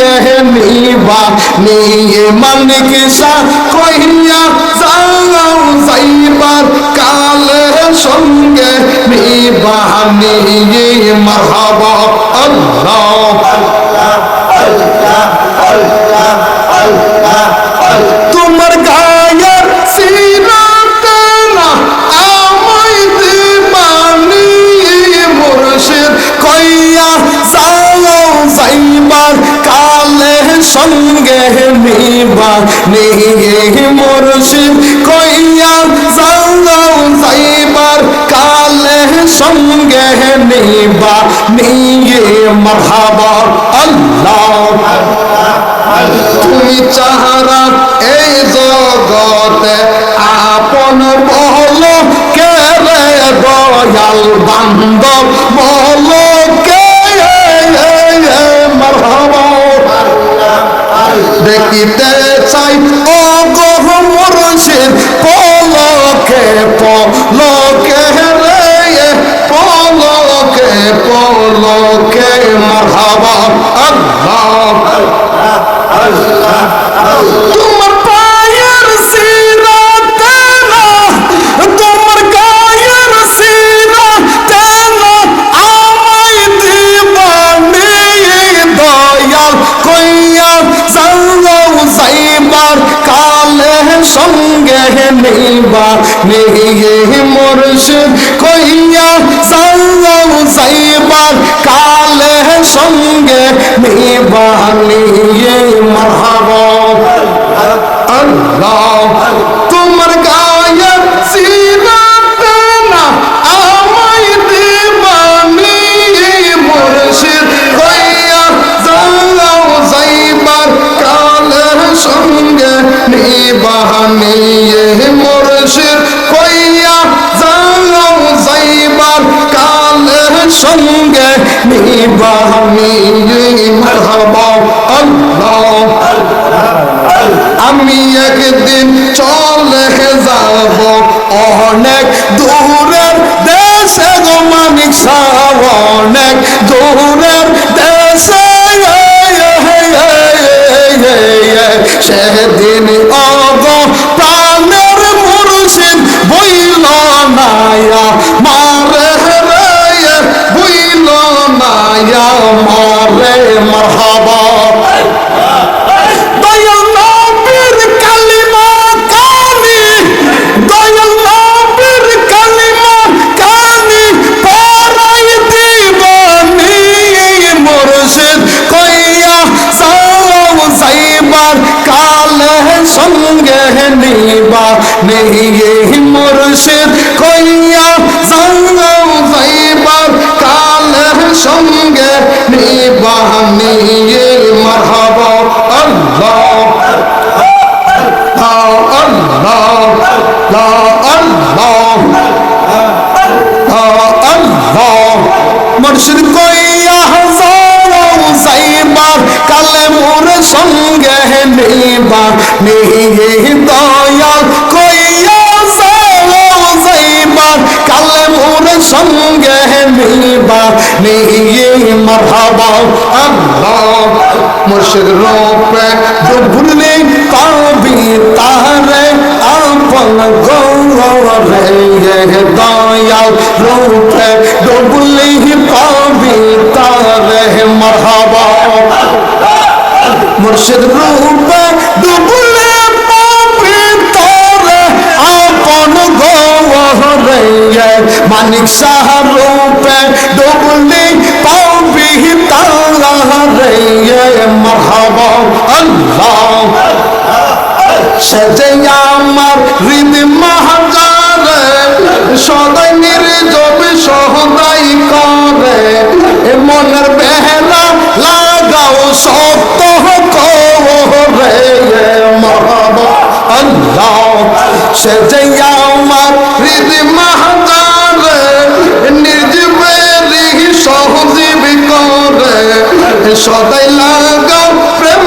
সঙ্গে নিবা নিয়ে মানিক সা কহিয়া যাও যাইবার কালে সঙ্গে নিবা নিয়ে মারহাবা আল্লাহ। তোমার গায়ের সিরাতে না আমায় দিবানি মুর্শিদ কইয়া যাও যাইবার সঙ্গে নিবা নিয়ে মুর্শিদ, কইয়া যাও যাইবার কালে সঙ্গে নিবা নিয়ে মারহাবা, আল্লাহ। তুমি চাহারা এই জগতে আপন বল, কে রে দয়াল বান্ধব বল, কে দেখিতে চাই। ও গহ মুর্শিদ পলকে পলকে রে পলকে পলকে মারহাবা। আল্লাহ। আল্লাহ। পায়ের যাইবার কালে সঙ্গে নিবা নিয়ে মুর্শিদ কইয়া যাও যাইবার সঙ্গে নিবানি মারহাবা আল্লাহ আমি একদিন চলে যাব অনেক দূরের দেশে গো মানিক অনেক দূরের দেশে সেদিন কালে সঙ্গে নিবা নিয়ে মুর্শিদ কইয়া যাও যাইবার কালে সঙ্গে নিয়ে মারহাবা আল্লাহ। আল্লাহ কালে মোর সঙ্গে নিবা দয়াল মোর সঙ্গে নিবা নিয়ে মারহাবা আল্লাহ মুর্শিদ রূপে ডুবলি পাবি তারে আপন গৌরে দয়াল রূপে ডুবলি পাবি তারে মারহাবা মুর্শিদ রূপে ডুবলি পাবি গৌরে মানিক শাহ রূপে ডুবলি পাবি তারে মারহাবা। আল্লাহ। সেজে আমার হৃদ মহাজারে, সদাই নির্জব সহদাই করে। মনের বেহলা লাগাও সত্য করে। মহাবা আল্লাহ সেজে আমার হৃদ মহাজারে নির্জীবেরি সহজীব করে সদাই লাগাও প্রেম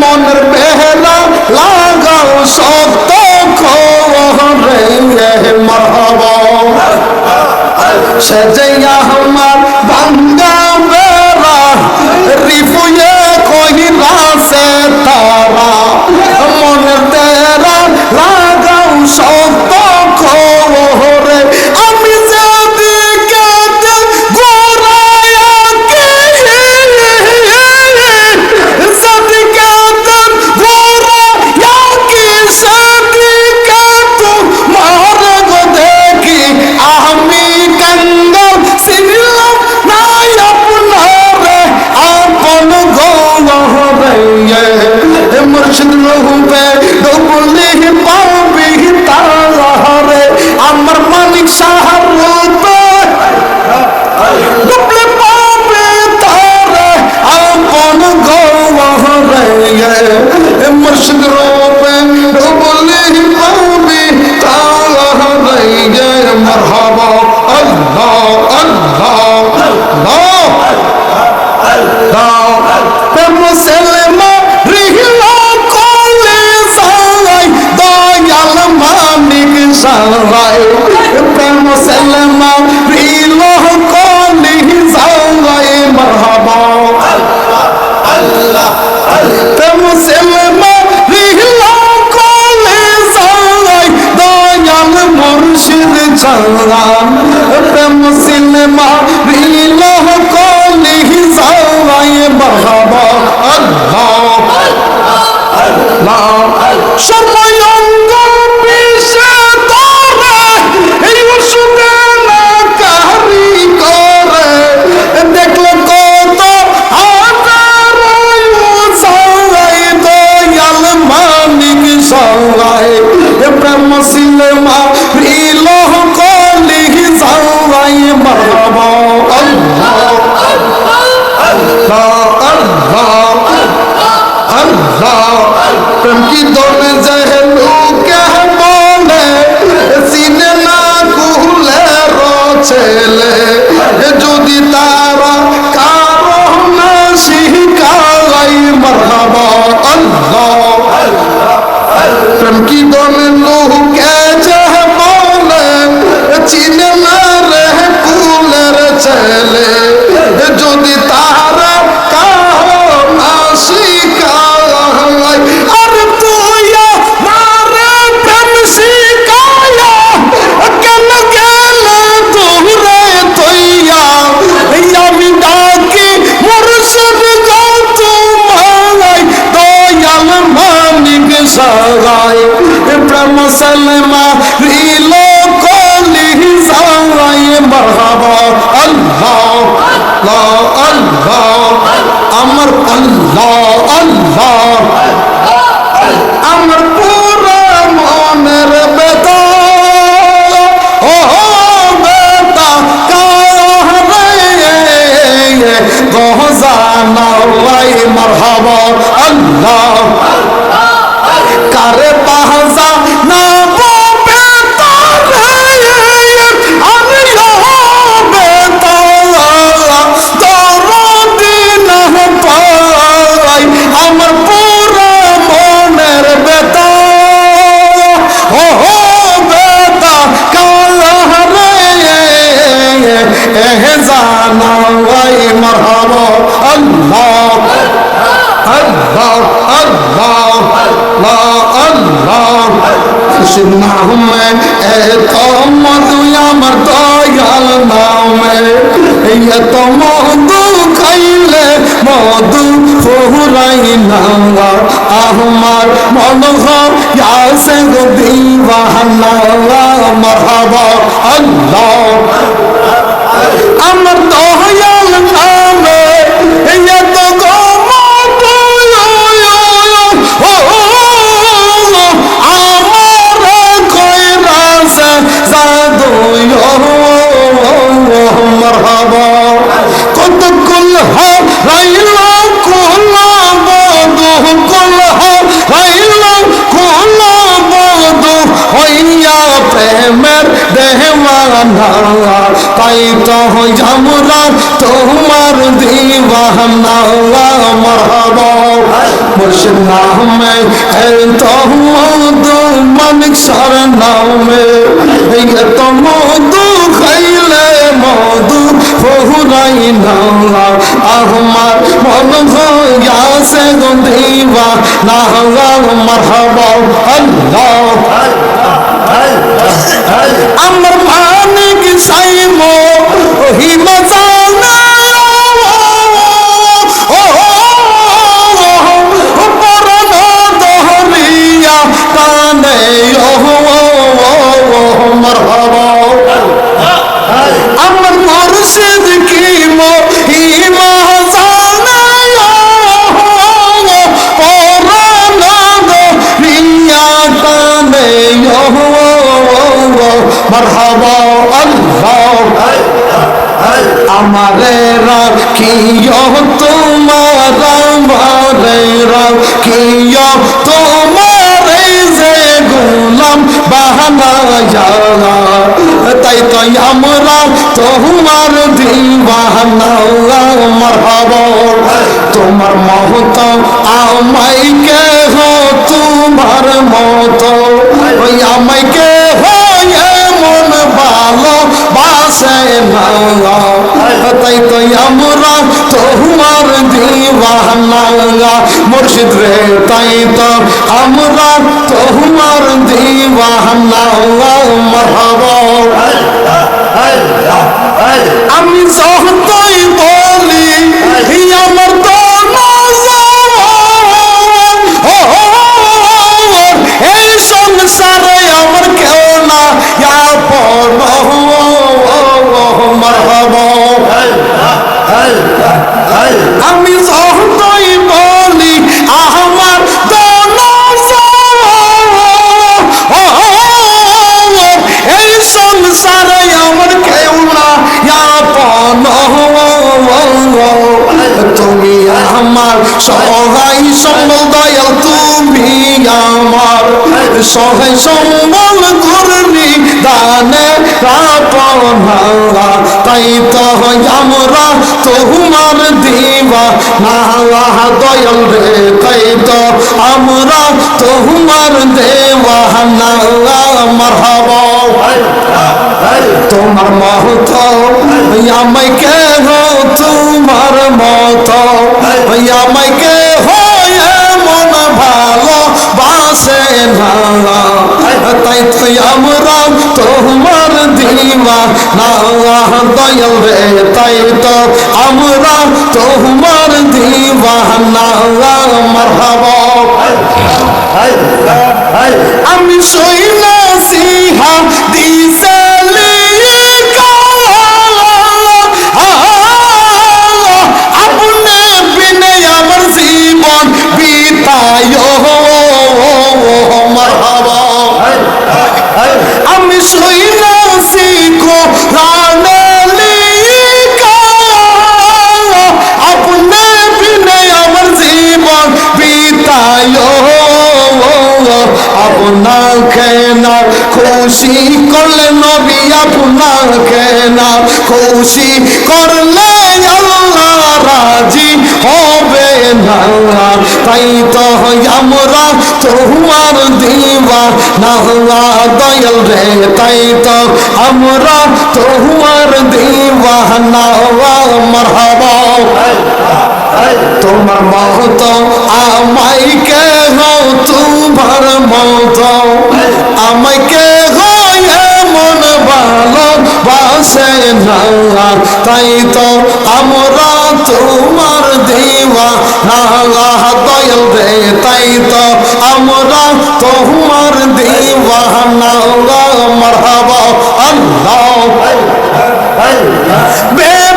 মনের বেহলা লাগাও শক্ত খরে মরহব। সজয়া আমার বান্দা মুর্শিদ রূপে আমার আল্লাহ আল্লাহ। আমার পুরো মনের বেদা ও বেদা কাহরে গহজানা আল্লাহ। নাম মধু আমার দয়াল নামে। এত মধু খাইলে মধু ফুরাই নাঙ্গা আমার মন হাসে দিবানা, মহাবা আল্লাহ। আমার প্রেমের দেহমানা তাই তো আমরা তোমার দিবানা মরহব মুসলাম তো মধু মানিক সরনামে তো মধু খাইলে মধু বহুরাই নাওলা আমার মন হইয়াছে দিবা না হওয়া মরহব আল্লাহ। আমার মানিক সাইম ও মরহবা আমার মুর্শিদ কি মো হি মজানা পরম দহরিয়া কানে ও মরহবা আল্লাহ। আমারে রাখিও তোমার, আমারে রাখিও তোমার যে গোলাম বাহানা যারা তাই তো আমরা তোমার দিবানা মরহবা। তোমার মহত আমাই কে হো তোমার মত, ওই আমাই না তাই তো আমরা তোমার দিবানা মুর্শিদ রে তাই তো আমরা তোমার দিবানা মরহবা। আমি যতই বলি আমার আমি যতই বলি আমার এই সংসারে আমার কেউ না আপন তুমি আমার সহায় সম্বল, দয়াল তুমি আমার সহায় সম্বল করবি দানে রাপনা তাই তো আমরা তোমার দিবা না দয়াল রে। তাই তো আমরা তোমার দেওয়া না মারহাবা। তোমার মহত আমায় কে হো তোমার মত। আমায় কে হয় মন ভালো বাসে না তাই তো আমরা তোমার দিবা না দয়াল রে তাই তো আমরা তোমার দিবা না মারহাবা। আমি সইনা আমি সইনা শিখো রানালি আপনি বিনে আমার জীবন বিতায়। আপনাকে না খুশি করলে নবী, আপনাকে না খুশি করলে আল্লাহ। রাজি হবে না। তাই তো আমরা তোমার দিবা না দয়াল রে, তাই তো আমরা তোমার দিবা না মরহবা। তোমার মহত আমাই কে হো তোমার মত। আমাই কে হো মন ভালো বাসে না তাই তো আমরা তোমার দিওয়া না দয়াল রে তাই তো আমরা তোমার দিওয়া না মারহাবা আল্লাহ। বেবে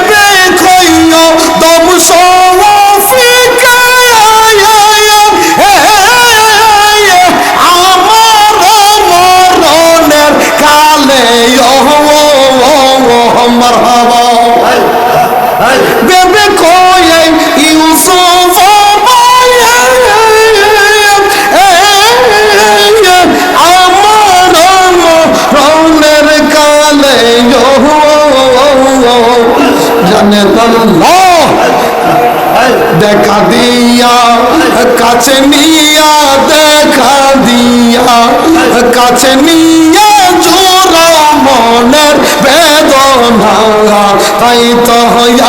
তো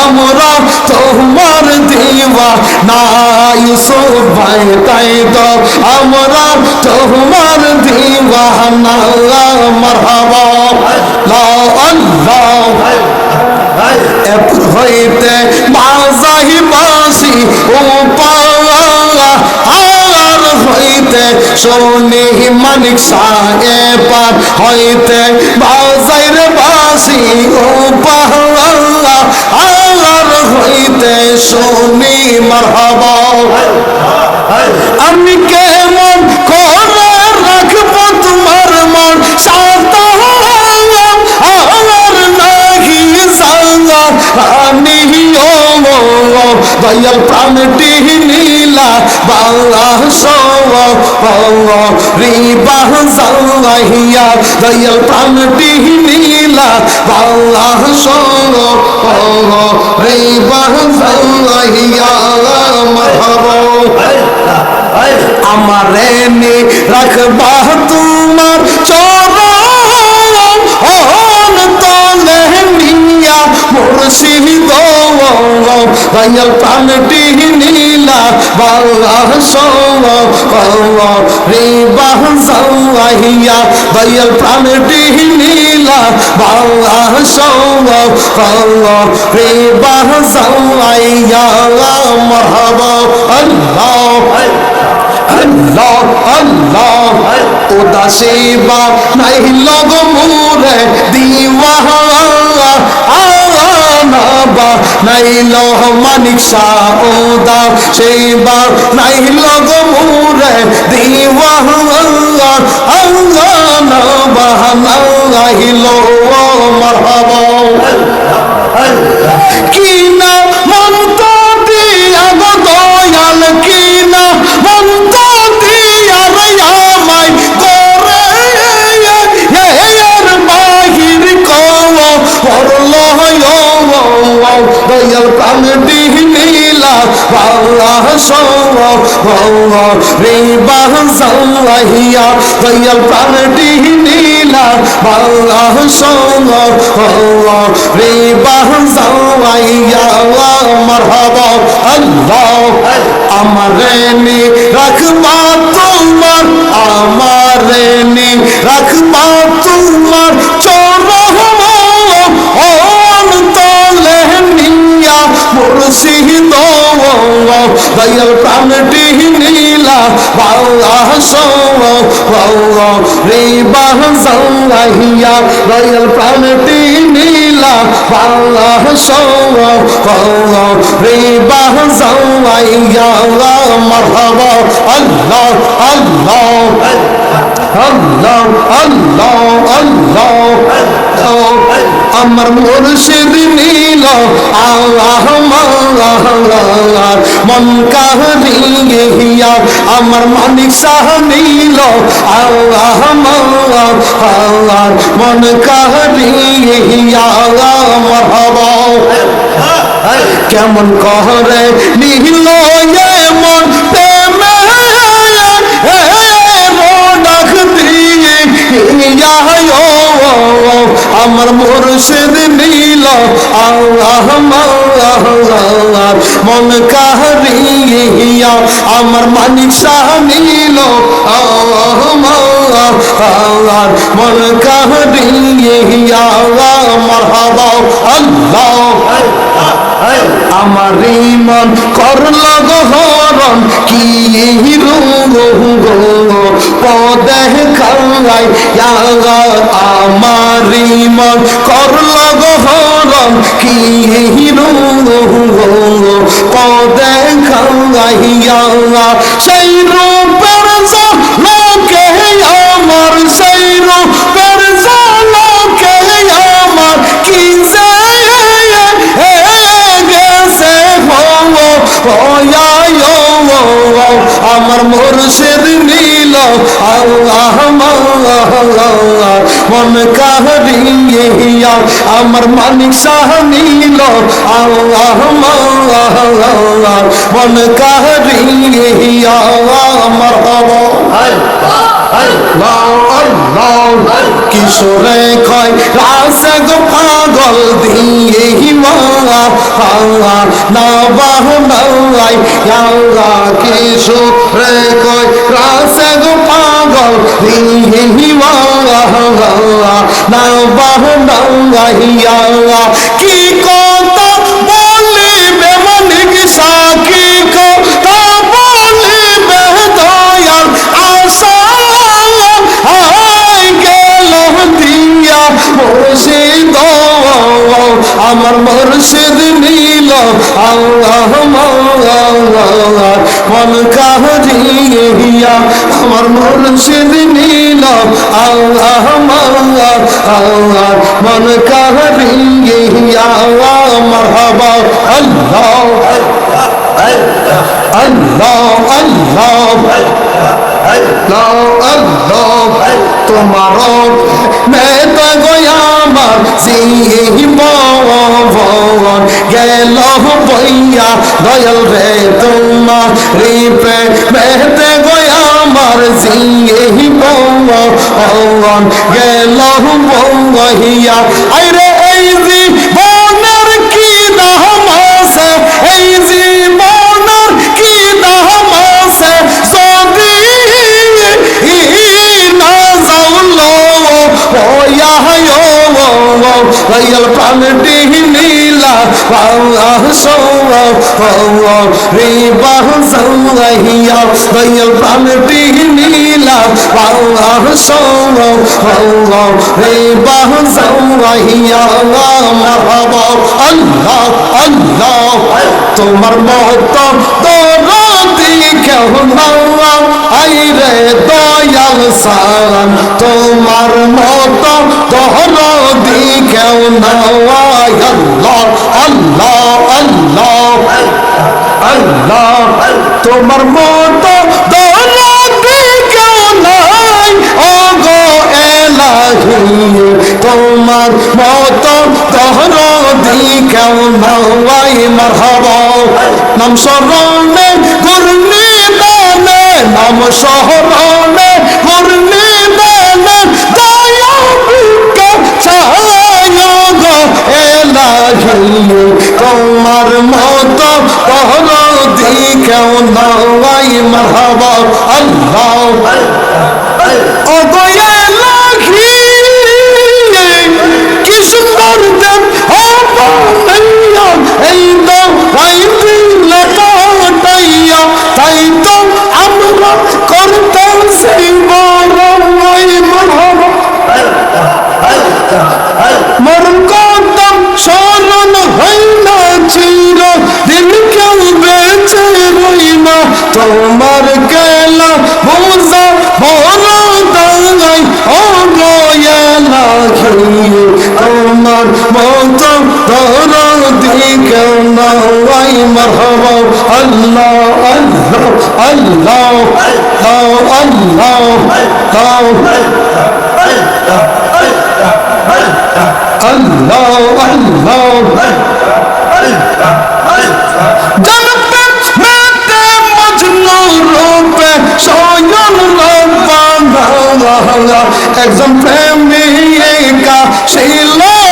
আমরা। তোমার দিবা না ইউসুফ ভাই তাই তো আমরা তোমার দিবা না মারহাবা। লা আল্লাহ। এত হইতে মাজাহি বাসি ও পাওয়া আর হইতে সোনি মানিক সাহে হইতে বাজাইর বাসি ও পাওয়া আর হইতে সোনি মারহাবা। আমি কেমন করে রাখব তোমার মন? সাতা আমার নাহি সাঙ্গা। আমি দয়াল প্রাণটি নীলা। বাংলা সওয়া রিবা সাইয়া দয়াল প্রাণটি নীলা। আমারে রাখবা তোমার চরণ দয়াল প্রাণটি নীলা বাংলা সওয়া রে বাহসাইয়া দয়াল প্রাণটি নীলা বাংলা সওয়া রে বাহসাইয়া মারহাবা আল্লাহ আল্লাহ আল্লাহ উদাসী বা নাই লগ মুরে, দিওয়ানা। বা নাই লহ মানিক শাহ উদা সেই বা নাই লগ মুরে দিওয়ানা আল্লাহ না বা নাই লো মারহাবা কিনা মন্ত দিয়া গো দয়াল কিনা মন্ত দয়াল প্রাণ দিহিলা বাংলা সওয়া রে বাহসাইয়া দয়াল প্রাণ দিহিলা বাংলা সওয়া রে বাহসাইয়া মারহাবা আল্লাহ, আমারে নি রাখবা তোমার, আমারে নি রাখবা তোমার। মুর্শিদ দয়াল প্রাণটি নীলা বাংলা সওয়া রে বাহসাইয়া দয়াল প্রাণটি নীলা বাংলা সওয়া রে বাহসাইয়া মারহাবা আল্লাহ আল্লাহ আল্লাহ আল্লাহ আল্লাহ। আমার মুর্শিদ নীল, আল্লাহ মন কাহিয়া আমার মানিক শাহ নীল, আল্লাহ মন কাহিয়া মরহবা। কেমন কহরে নীল মন প্রেমে ডাক দিয়ে আমার মুর্শিদ নীল। আল্লাহ মন কাহিয়া আমার মানিক শাহ নীল। মন কাহিয়া মারহাবা। আল্লাহ। আমার মন করল গহরণ কি পদে খাই আমার মন করল গহরণ কি পদে খাইয়া সেই রূপের মুর্শিদ নীল আল্লাহ মন কাহিয়া আমার মানিক শাহ নীল আল্লাহ মন কাহিয়া আমার হব। কিশোরে কয় রাসে গো পাগল দিয়ে না বাহ নাই কিশোরে কয় রাসে গো পাগল দিয়ে না বাহ নাইয়া কি কথা মুর্শিদ আমার মুর্শিদ নীল, আল্লাহ মন কাহিয়া আমার মুর্শিদ নীল, আল্লাহ আল্লাহ মন কাহিয়া মারহাবা, আল্লাহ আল্লাহ আল্লাহ আল্লাহ তোমার মেতা গয়ামার সিহি পবন গেল বইয়া দয়াল রে তোমার রিপে মেতে গয়ামার সিহি পবন গেল বইয়া রয়াল প্রাণটি নীলা রে বাহ সৌহিয়া রয়াল প্রাণটি নীলা রে বাহ সৌহিয়া মারহাবা আল্লাহ আল্লাহ তোমার কেউ নাওয়া আই রে দয়াল সালাম তোমার মত কেউ নাওয়া আল্লাহ আল্লাহ আল্লাহ তোমার মত কেউ তোমার মত দরদি কেউ নাই মারহাবা। নাম স্মরণে নাম স্মরণে এলাহি তোমার মতো দরদি কেউ নাই মারহাবা আল্লাহ। ও দিকে নাওয়াই মারহাবা আল্লাহ আল্লাহ আল্লাহ আল্লাহ আল্লাহ আল্লাহ একজন প্রেমিকা ছিল। রে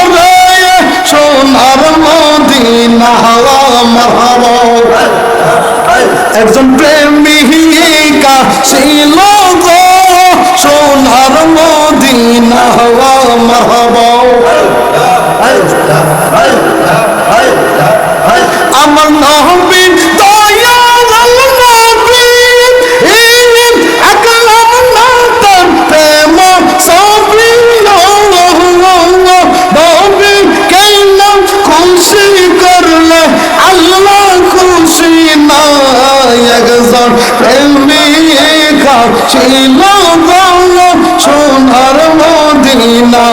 একজন প্রেমিকা ছিল গো সোনার মদিনা মারহাবা আমার নহবি একজন প্রেমিকা ছিল গো সোনার মদিনা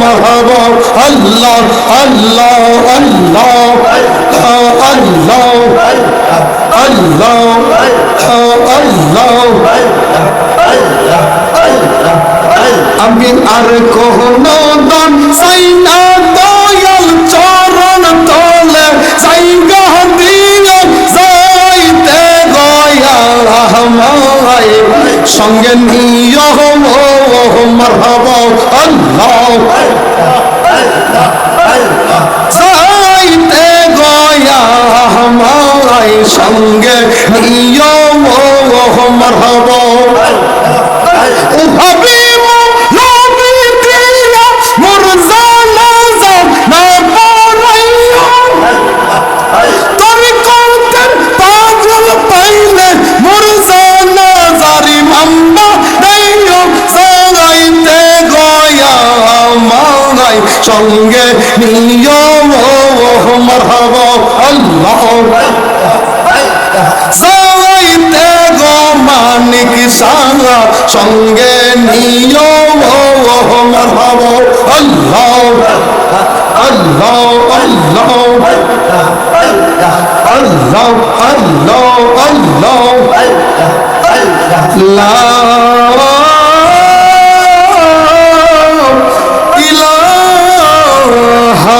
মাহবা আল্লাহ আল্লাহ আল্লাহ আল্লাহ আল্লাহ আমি আর কোন দান চাই না দয়াল চরণ সঙ্গে নিয়ে যাইতে গয়া আমায় সঙ্গে নিয় মারহাব। সঙ্গে নিও মারহাবা আল্লাহ যাইতে গো মানিক সারা সঙ্গে নিও মারহাব আল্লাহ আল্লাহ আল্লাহ আল্লাহ